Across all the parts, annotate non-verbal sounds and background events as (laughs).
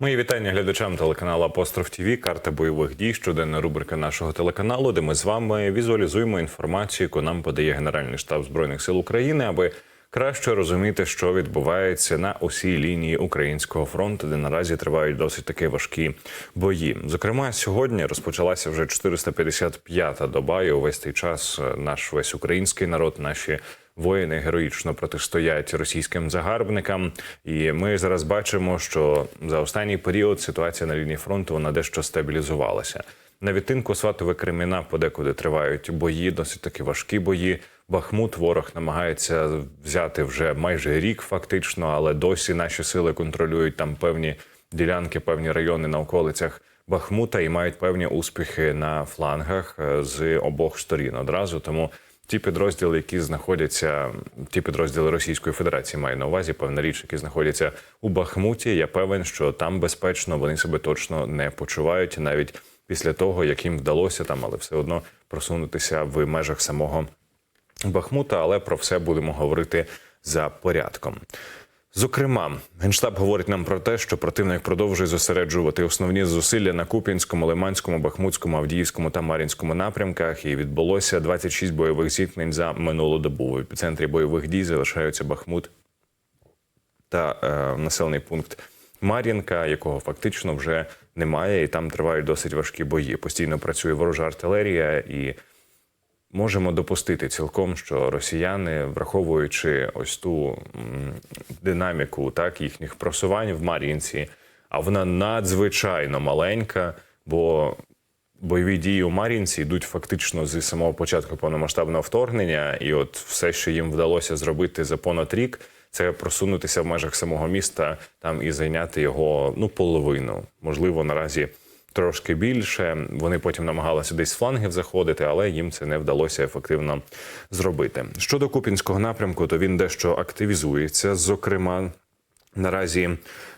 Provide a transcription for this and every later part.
Мої вітання глядачам телеканалу Апостроф ТВ, карта бойових дій, щоденна рубрика нашого телеканалу, де ми з вами візуалізуємо інформацію, яку нам подає Генеральний штаб збройних сил України, аби краще розуміти, що відбувається на усій лінії українського фронту, де наразі тривають досить таки важкі бої. Зокрема, сьогодні розпочалася вже 455-та доба, і увесь цей час е, наш весь український народ, наші воїни героїчно протистоять російським загарбникам. І ми зараз бачимо, що за останній період ситуація на лінії фронту вона дещо стабілізувалася. На відтинку Сватове Креміна подекуди тривають бої, досить таки важкі бої. Бахмут ворог намагається взяти вже майже рік, фактично, але досі наші сили контролюють там певні ділянки, певні райони на околицях Бахмута і мають певні успіхи на флангах е, з обох сторін одразу. Тому ті підрозділи, які знаходяться, ті підрозділи Російської Федерації, маю на увазі певна річ, які знаходяться у Бахмуті. Я певен, що там безпечно вони себе точно не почувають, навіть після того, як їм вдалося там, але все одно просунутися в межах самого Бахмута. Але про все будемо говорити за порядком. Зокрема, генштаб говорить нам про те, що противник продовжує зосереджувати основні зусилля на Куп'янському, Лиманському, Бахмутському, Авдіївському та Мар'їнському напрямках. І відбулося 26 бойових зіткнень за минулу добу. В епіцентрі бойових дій залишаються Бахмут та е, населений пункт Мар'їнка, якого фактично вже немає, і там тривають досить важкі бої. Постійно працює ворожа артилерія і. Можемо допустити цілком, що росіяни, враховуючи ось ту динаміку так їхніх просувань в Мар'їнці, а вона надзвичайно маленька, бо бойові дії у Мар'їнці йдуть фактично з самого початку повномасштабного вторгнення, і от все, що їм вдалося зробити за понад рік, це просунутися в межах самого міста там і зайняти його ну половину, можливо, наразі трошки більше. Вони потім намагалися десь з флангів заходити, але їм це не вдалося ефективно зробити. Щодо Купінського напрямку, то він дещо активізується. Зокрема, наразі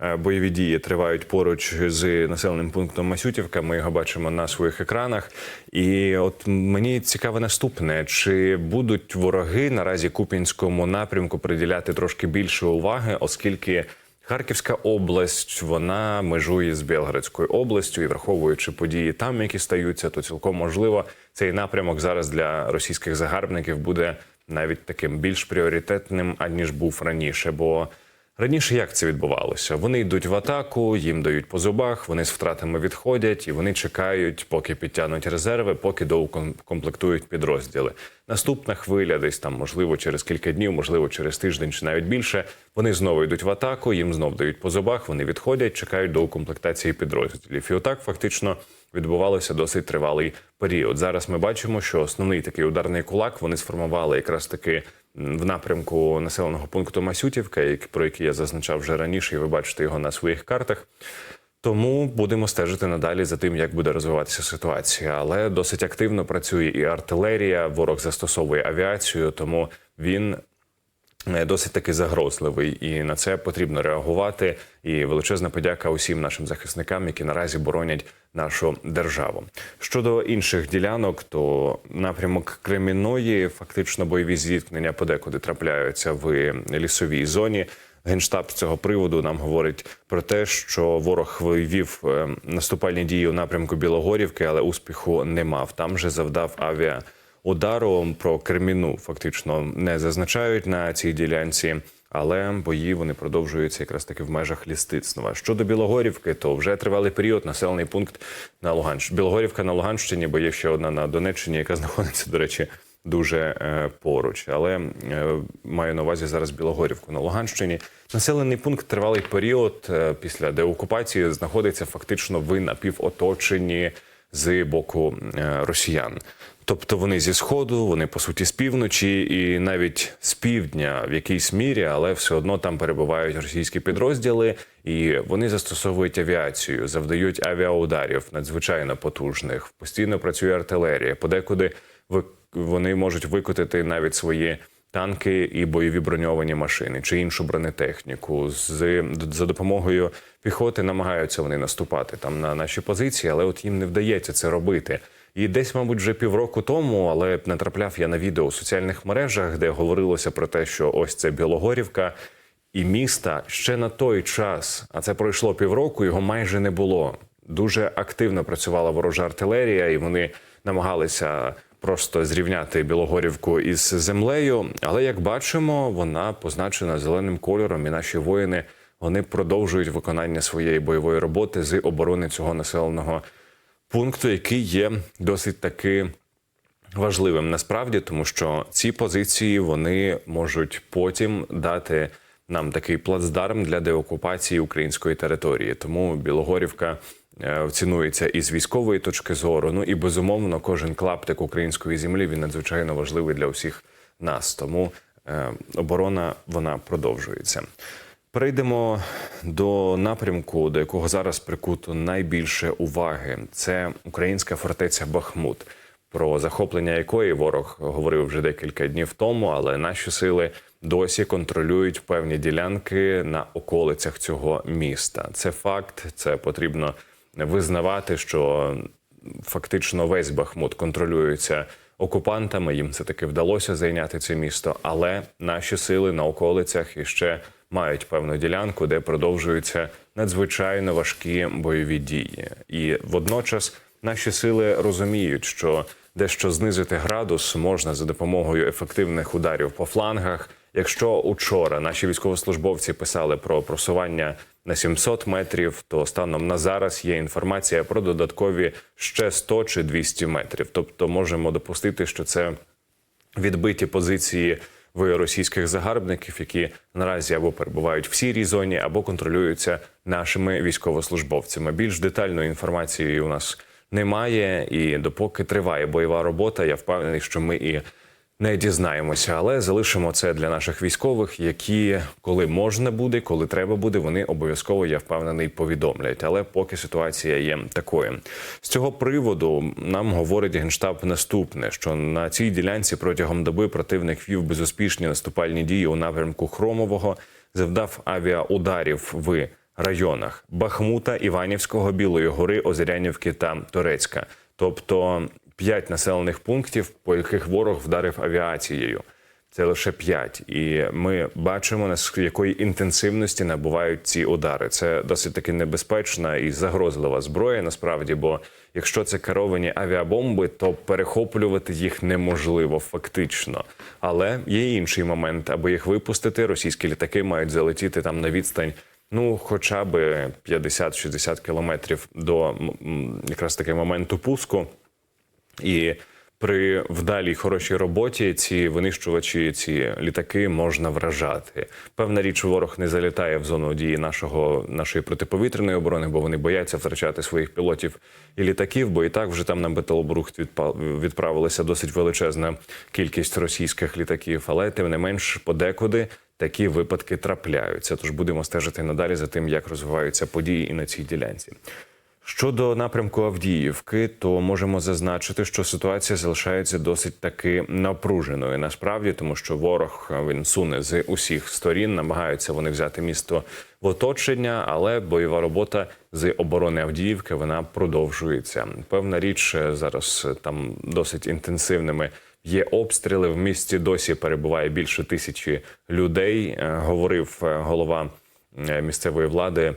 е, бойові дії тривають поруч з населеним пунктом Масютівка. Ми його бачимо на своїх екранах. І от мені цікаве наступне: чи будуть вороги наразі Купінському напрямку приділяти трошки більше уваги, оскільки. Харківська область вона межує з Білградською областю, і враховуючи події там, які стаються, то цілком можливо цей напрямок зараз для російських загарбників буде навіть таким більш пріоритетним, аніж був раніше. Бо раніше як це відбувалося? Вони йдуть в атаку, їм дають по зубах, вони з втратами відходять, і вони чекають, поки підтягнуть резерви, поки доукомплектують підрозділи. Наступна хвиля, десь там, можливо, через кілька днів, можливо, через тиждень чи навіть більше. Вони знову йдуть в атаку, їм знов дають по зубах, вони відходять, чекають до укомплектації підрозділів. І отак фактично відбувалося досить тривалий період. Зараз ми бачимо, що основний такий ударний кулак вони сформували якраз таки в напрямку населеного пункту Масютівка, про який я зазначав вже раніше, і ви бачите його на своїх картах. Тому будемо стежити надалі за тим, як буде розвиватися ситуація. Але досить активно працює і артилерія. Ворог застосовує авіацію, тому він досить таки загрозливий, і на це потрібно реагувати. І величезна подяка усім нашим захисникам, які наразі боронять нашу державу. Щодо інших ділянок, то напрямок Кремінної фактично бойові зіткнення подекуди трапляються в лісовій зоні. Генштаб з цього приводу нам говорить про те, що ворог вивів е, наступальні дії у напрямку Білогорівки, але успіху не мав. Там же завдав авіа удару. Про Креміну фактично не зазначають на цій ділянці. Але бої вони продовжуються якраз таки в межах лістицтва. Щодо Білогорівки, то вже тривалий період населений пункт на Луганщині. Білогорівка на Луганщині, бо є ще одна на Донеччині, яка (laughs) знаходиться, до речі, дуже е, поруч. Але е, маю на увазі зараз Білогорівку на Луганщині. Населений пункт тривалий період е, після деокупації знаходиться фактично в напівоточенні з боку е, росіян. Тобто вони зі сходу, вони по суті з півночі, і навіть з півдня в якійсь мірі, але все одно там перебувають російські підрозділи, і вони застосовують авіацію, завдають авіаударів надзвичайно потужних. Постійно працює артилерія. Подекуди вони можуть викотити навіть свої танки і бойові броньовані машини чи іншу бронетехніку. З за допомогою піхоти намагаються вони наступати там на наші позиції, але от їм не вдається це робити. І десь, мабуть, вже півроку тому, але натрапляв я на відео у соціальних мережах, де говорилося про те, що ось це Білогорівка. і міста ще на той час, а це пройшло півроку, його майже не було. Дуже активно працювала ворожа артилерія, і вони намагалися просто зрівняти Білогорівку із землею. Але як бачимо, вона позначена зеленим кольором, і наші воїни вони продовжують виконання своєї бойової роботи з оборони цього населеного пункту, який є досить таки важливим насправді, тому що ці позиції вони можуть потім дати нам такий плацдарм для деокупації української території. Тому Білогорівка е, цінується і з військової точки зору. Ну і безумовно, кожен клаптик української землі він надзвичайно важливий для усіх нас. Тому е, оборона вона продовжується. Перейдемо до напрямку, до якого зараз прикуто найбільше уваги. Це українська фортеця Бахмут, про захоплення якої ворог говорив вже декілька днів тому, але наші сили досі контролюють певні ділянки на околицях цього міста. Це факт, це потрібно визнавати, що фактично весь Бахмут контролюється окупантами. Їм це таки вдалося зайняти це місто, але наші сили на околицях іще мають певну ділянку, де продовжуються надзвичайно важкі бойові дії. І водночас наші сили розуміють, що дещо знизити градус можна за допомогою ефективних ударів по флангах. Якщо учора наші військовослужбовці писали про просування на 700 метрів, то станом на зараз є інформація про додаткові ще 100 чи 200 метрів. Тобто можемо допустити, що це відбиті позиції в російських загарбників, які наразі або перебувають в сірій зоні, або контролюються нашими військовослужбовцями. Більш детальної інформації у нас немає, і допоки триває бойова робота, я впевнений, що ми і не дізнаємося, але залишимо це для наших військових, які коли можна буде, коли треба буде, вони обов'язково я впевнений повідомлять. Але поки ситуація є такою, з цього приводу нам говорить генштаб наступне: що на цій ділянці протягом доби противник вів безуспішні наступальні дії у напрямку Хромового, завдав авіаударів в районах Бахмута, Іванівського, Білої гори, Озерянівки та Торецька, тобто п'ять населених пунктів, по яких ворог вдарив авіацією. Це лише п'ять, і ми бачимо на якої інтенсивності набувають ці удари. Це досить таки небезпечна і загрозлива зброя. Насправді, бо якщо це керовані авіабомби, то перехоплювати їх неможливо фактично. Але є інший момент, аби їх випустити, російські літаки мають залетіти там на відстань. Ну, хоча б 50-60 кілометрів до якраз таки моменту пуску. І при вдалій хорошій роботі ці винищувачі, ці літаки можна вражати. Певна річ, ворог не залітає в зону дії нашого нашої протиповітряної оборони, бо вони бояться втрачати своїх пілотів і літаків. Бо і так вже там на Металобрухт відправилася досить величезна кількість російських літаків. Але тим не менш, подекуди такі випадки трапляються. Тож будемо стежити надалі за тим, як розвиваються події і на цій ділянці. Щодо напрямку Авдіївки, то можемо зазначити, що ситуація залишається досить таки напруженою. Насправді, тому що ворог він суне з усіх сторін, намагаються вони взяти місто в оточення, але бойова робота з оборони Авдіївки вона продовжується. Певна річ е, зараз е, там досить інтенсивними. Є обстріли в місті. Досі перебуває більше тисячі людей. Е, Говорив голова місцевої влади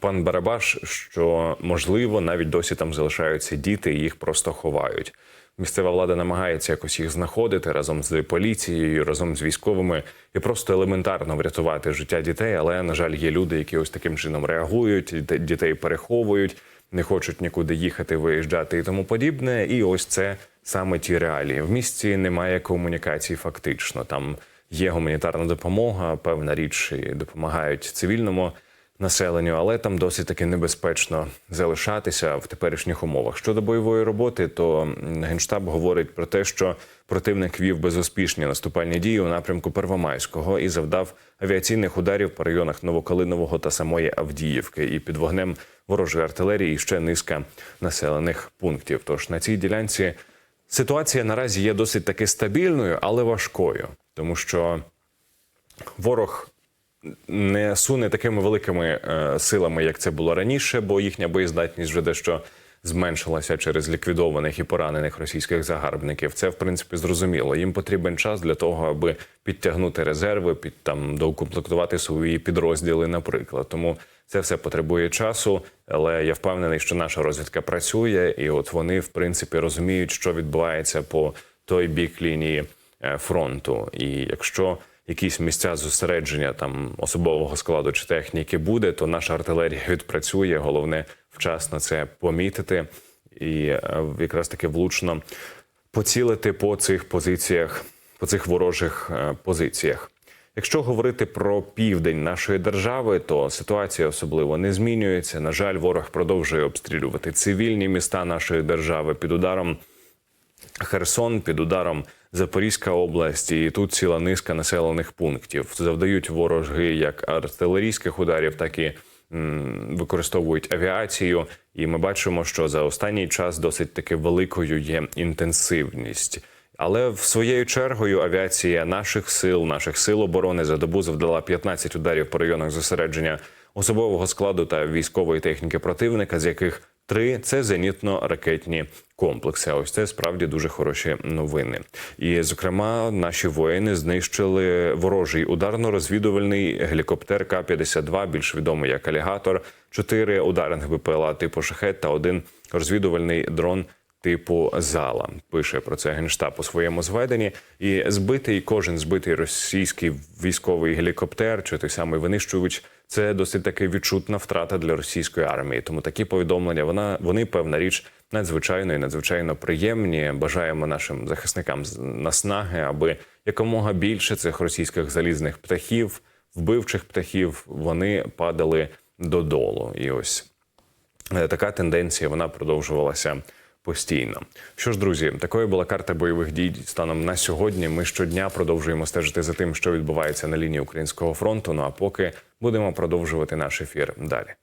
пан Барабаш, що можливо навіть досі там залишаються діти, і їх просто ховають. Місцева влада намагається якось їх знаходити разом з поліцією, разом з військовими і просто елементарно врятувати життя дітей. Але на жаль, є люди, які ось таким чином реагують, дітей переховують, не хочуть нікуди їхати, виїжджати і тому подібне. І ось це саме ті реалії. В місті немає комунікацій, фактично. Там є гуманітарна допомога, певна річ допомагають цивільному населенню, але там досить таки небезпечно залишатися в теперішніх умовах. Щодо бойової роботи, то генштаб говорить про те, що противник вів безуспішні наступальні дії у напрямку Первомайського і завдав авіаційних ударів по районах Новокалинового та самої Авдіївки. І під вогнем ворожої артилерії ще низка населених пунктів. Тож на цій ділянці ситуація наразі є досить таки стабільною, але важкою, тому що ворог не суне такими великими е, силами, як це було раніше, бо їхня боєздатність вже дещо зменшилася через ліквідованих і поранених російських загарбників. Це в принципі зрозуміло. Їм потрібен час для того, аби підтягнути резерви, під там доукомплектувати свої підрозділи, наприклад. Тому це все потребує часу, але я впевнений, що наша розвідка працює, і от вони в принципі розуміють, що відбувається по той бік лінії е, фронту. І якщо якісь місця зосередження там особового складу чи техніки буде, то наша артилерія відпрацює. Головне вчасно це помітити і е, якраз таки влучно поцілити по цих позиціях, по цих ворожих е, позиціях. Якщо говорити про південь нашої держави, то ситуація особливо не змінюється. На жаль, ворог продовжує обстрілювати цивільні міста нашої держави під ударом Херсон, під ударом Запорізька область, і тут ціла низка населених пунктів. Завдають ворожги як артилерійських ударів, так і м, використовують авіацію. І ми бачимо, що за останній час досить таки великою є інтенсивність. Але в своєю чергою авіація наших сил, наших сил оборони за добу завдала 15 ударів по районах зосередження особового складу та військової техніки противника, з яких три це зенітно-ракетні комплекси. А ось це справді дуже хороші новини. І, зокрема, наші воїни знищили ворожий ударно-розвідувальний гелікоптер К-52, більш відомий як алігатор, чотири ударних БПЛА типу шахет та один розвідувальний дрон типу зала. Пише про це генштаб у своєму зведенні. І збитий кожен збитий російський військовий гелікоптер чи той самий винищувач. Це досить таки відчутна втрата для російської армії. Тому такі повідомлення вона вони певна річ надзвичайно і надзвичайно приємні. Бажаємо нашим захисникам наснаги, аби якомога більше цих російських залізних птахів, вбивчих птахів, вони падали додолу. І ось Е, така тенденція вона продовжувалася постійно. Що ж, друзі, такою була карта бойових дій станом на сьогодні. Ми щодня продовжуємо стежити за тим, що відбувається на лінії українського фронту. Ну а поки Будемо продовжувати наш ефір далі.